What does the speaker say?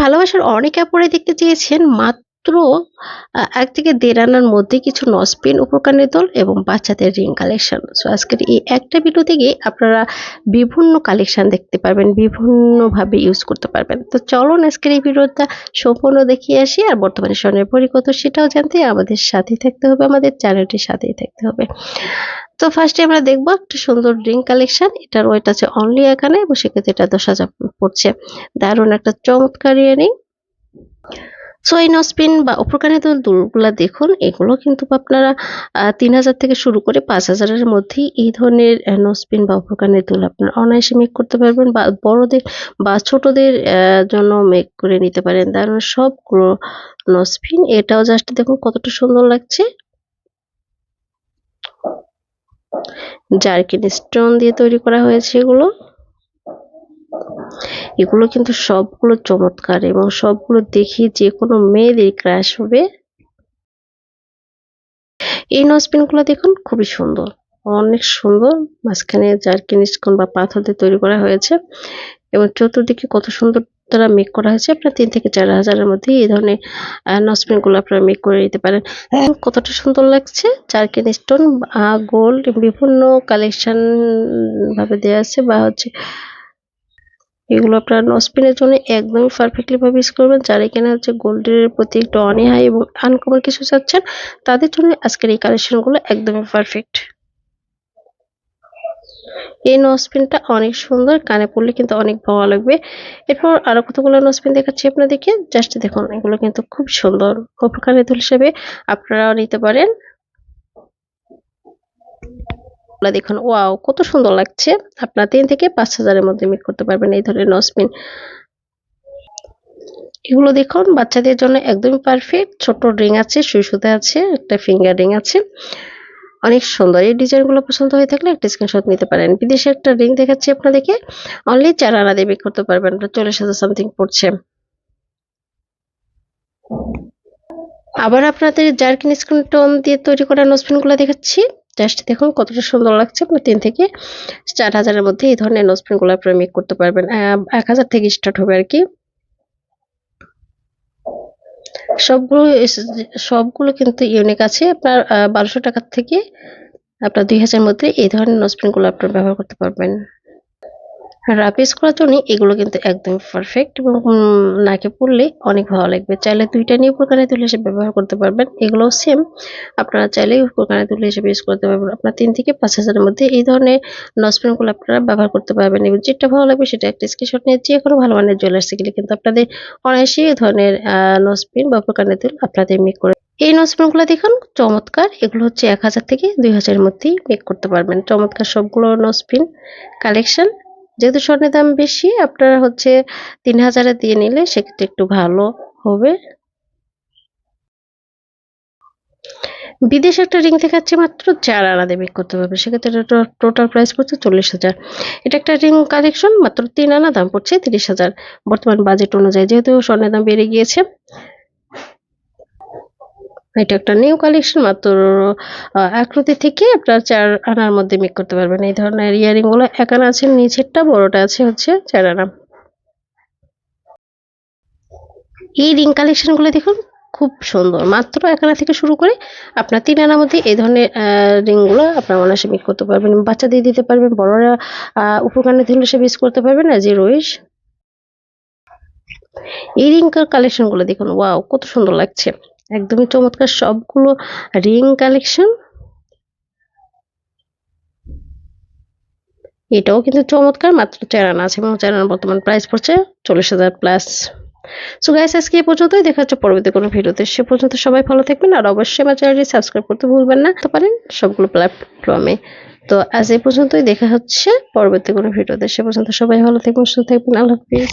ভালোবাসার অনেক আপুরে দেখতে চেয়েছেন মাত্র ১ থেকে ১.৫ আনার মধ্যে কিছু নসপিন উপকানের দল এবং বাচ্চাদের রিং কালেকশন। সো আজকের এই একটা ভিডিও থেকে আপনারা বিভিন্ন কালেকশন দেখতে পারবেন, বিভিন্নভাবে ইউজ করতে পারবেন। তো চলুন আজকের এই ভিডিওটা সম্পূর্ণ দেখিয়ে আসি আর বর্তমানে স্বর্ণের পরি কত সেটাও জানতে আমাদের সাথেই থাকতে হবে, আমাদের চ্যানেলটির সাথেই থাকতে হবে। তো ফার্স্টে আমরা দেখব একটা সুন্দর রিং কালেকশন। এটার ওয়েট আছে অনলি এখানে এবং সেক্ষেত্রে এটা ১০,০০০ পড়ছে। দারুণ একটা চমৎকার ইয়ারিং। সো এই নসপিন বা উপকারী দুল দুলগুলা দেখুন, এগুলো কিন্তু আপনারা তিন হাজার থেকে শুরু করে পাঁচ হাজারের মধ্যেই এই ধরনের নসপিন বা উপকারী দুল আপনারা অনায়াসে মেক করতে পারবেন বা বড়দের বা ছোটদের জন্য মেক করে নিতে পারেন। দারুণ সবগুলো নসপিন এটাও জাস্ট দেখুন কতটা সুন্দর লাগছে। জার্কিন স্টোন দিয়ে তৈরি করা হয়েছে এগুলো। এগুলো কিন্তু সবগুলো চমৎকার এবং সবগুলো দেখে যেকোনো মেয়েদের ক্রাশ হবে। এই নসপিনগুলো দেখুন, খুবই সুন্দর। অনেক সুন্দর। মাঝখানে জারকিন স্টোন বা পাথর দিয়ে তৈরি করা হয়েছে এবং চতুর্দিকে কত সুন্দর তারা মেক করা হয়েছে। আপনার তিন থেকে চার হাজারের মধ্যে এই ধরনের নসপিনগুলো আপনারা মেক করে নিতে পারেন। কতটা সুন্দর লাগছে। জারকিন স্টোন গোল্ড বিভিন্ন কালেকশন ভাবে দেওয়া আছে বা হচ্ছে এগুলো আপনার নসপিনের জন্য একদমই পারফেক্টলি ভাবে ইউজ করবেন। যারা কিনা হচ্ছে গোল্ডের প্রতি একটু অনীহা এবং আনকমন কিছু চাচ্ছেন, তাদের জন্য আজকের এই কালেকশনগুলো একদমই পারফেক্ট। এই নসপিনটা অনেক সুন্দর। কানে পড়লে কিন্তু অনেক ভালো লাগবে। এরপর আরও কতগুলো নসপিন দেখাচ্ছি আপনাদেরকে। জাস্ট দেখুন, এগুলো কিন্তু খুব সুন্দর। উপকারী হিসেবে আপনারাও নিতে পারেন। দেখুন ওয়াও কত সুন্দর লাগছে। আপনার ৩ থেকে ৫,০০০ এর মধ্যে মেক করতে পারবেন এই ধরনের নসপিন। এগুলো দেখুন বাচ্চাদের জন্য একদমই পারফেক্ট। ছোট রিং আছে, সুই সুতা আছে, একটা ফিঙ্গার রিং আছে। অনেক সুন্দর। এই ডিজাইনগুলো পছন্দ হয়ে থাকলে একটা স্ক্রিনশট নিতে পারেন। বিদেশে একটা রিং দেখাচ্ছি আপনাদেরকে। অনলি ৪ আনা দিয়ে মেক করতে পারবেন। ৪০,০০০ সামথিং পড়ছে। আবার আপনাদের জার্কিন জারকিন স্টোন দিয়ে তৈরি করা নসপিনগুলো দেখাচ্ছি। জাস্ট দেখুন কতটা সুন্দর লাগছে। আপনি তিন থেকে চার হাজারের মধ্যে এই ধরনের নসপিনগুলো আপনারা মেক করতে পারবেন। এক হাজার থেকে স্টার্ট হবে আর কি সবগুলো সবগুলো কিন্তু ইউনিক আছে। আপনার আ ১২০০ টাকা থেকে আপনার দুই হাজারের মধ্যে এই ধরনের নসপিনগুলো আপনারা ব্যবহার করতে পারবেন। ইউজ করার জন্য এগুলো কিন্তু একদম পারফেক্ট এবং নাকে পড়লে অনেক ভালো লাগবে। চাইলে ২ টা নিয়ে উপকারী দুল হিসেবে ব্যবহার করতে পারবেন। এগুলোও সেম আপনারা চাইলে উপকারী দুল হিসেবে ইউজ করতে পারবেন। আপনার তিন থেকে পাঁচ হাজারের মধ্যে এই ধরনের নসপিনগুলো আপনারা ব্যবহার করতে পারবেন এবং যেটা ভালো লাগবে সেটা একটা স্ক্রিনশট নিয়ে যেকোনো ভালো মানের জুয়েলার্সে গেলে কিন্তু আপনাদের অনায়াসেই এই ধরনের আ নসপিন বা উপকারী দুল আপনাদের মেক করে এই নসপিনগুলো দেখুন চমৎকার। এগুলো হচ্ছে ১,০০০ থেকে দুই হাজারের মধ্যেই মেক করতে পারবেন। চমৎকার সবগুলো নসপিন কালেকশন। যেহেতু স্বর্ণের দাম বেশি আপনারা হচ্ছে তিন হাজারে দিয়ে নিলে সেক্ষেত্রে একটু ভালো হবে। বিদেশে একটা রিং দেখাচ্ছে মাত্র চার আনা মেক করতে পারবেন। সেক্ষেত্রে টোটাল প্রাইস পড়ছে ৪০,০০০। এটা একটা রিং কালেকশন মাত্র তিন আনা দাম পড়ছে ৩০,০০০। বর্তমান বাজেট অনুযায়ী যেহেতু স্বর্ণের দাম বেড়ে গিয়েছে। এটা একটা নিউ কালেকশন মাত্র আকৃতি থেকে আপনার চার আনার মধ্যে মেক করতে পারবেন। এই ধরনের ইয়ারিংগুলো ১ আনা আছে নিচেরটা, বড়টা আছে হচ্ছে চার আনা। এই রিং কালেকশনগুলো দেখুন খুব সুন্দর। মাত্র ১ আনা থেকে শুরু করে আপনার তিন আনার মধ্যে এই ধরনের আ রিংগুলো আপনারা অনায়াসে মেক করতে পারবেন। বাচ্চা দিয়ে দিতে পারবেন, বড়রা উপকারী দুল হিসেবে ইউজ করতে পারবেন অ্যাজ ইউর উইশ। এই রিং কালেকশনগুলো দেখুন ওয়াও কত সুন্দর লাগছে। একদমই চমৎকার সবগুলো রিং কালেকশন। এটাও কিন্তু চমৎকার মাত্র ৪ আনা আছে এবং ৪ আনার বর্তমান প্রাইস পড়ছে ৪০,০০০ প্লাস। সো গাইস আজকে এই পর্যন্তই দেখা হচ্ছে পরবর্তী কোনো ভিডিওতে। সে পর্যন্ত সবাই ভালো থাকবেন আর অবশ্যই আমার চ্যানেলটি সাবস্ক্রাইব করতে ভুলবেন না। তো পারেন সবগুলো প্ল্যাটফর্মে। তো আজ এই পর্যন্তই দেখা হচ্ছে পরবর্তী কোনো ভিডিওতে। সে পর্যন্ত সবাই ভালো থাকবেন, সুস্থ থাকবেন। আল্লাহ হাফিজ।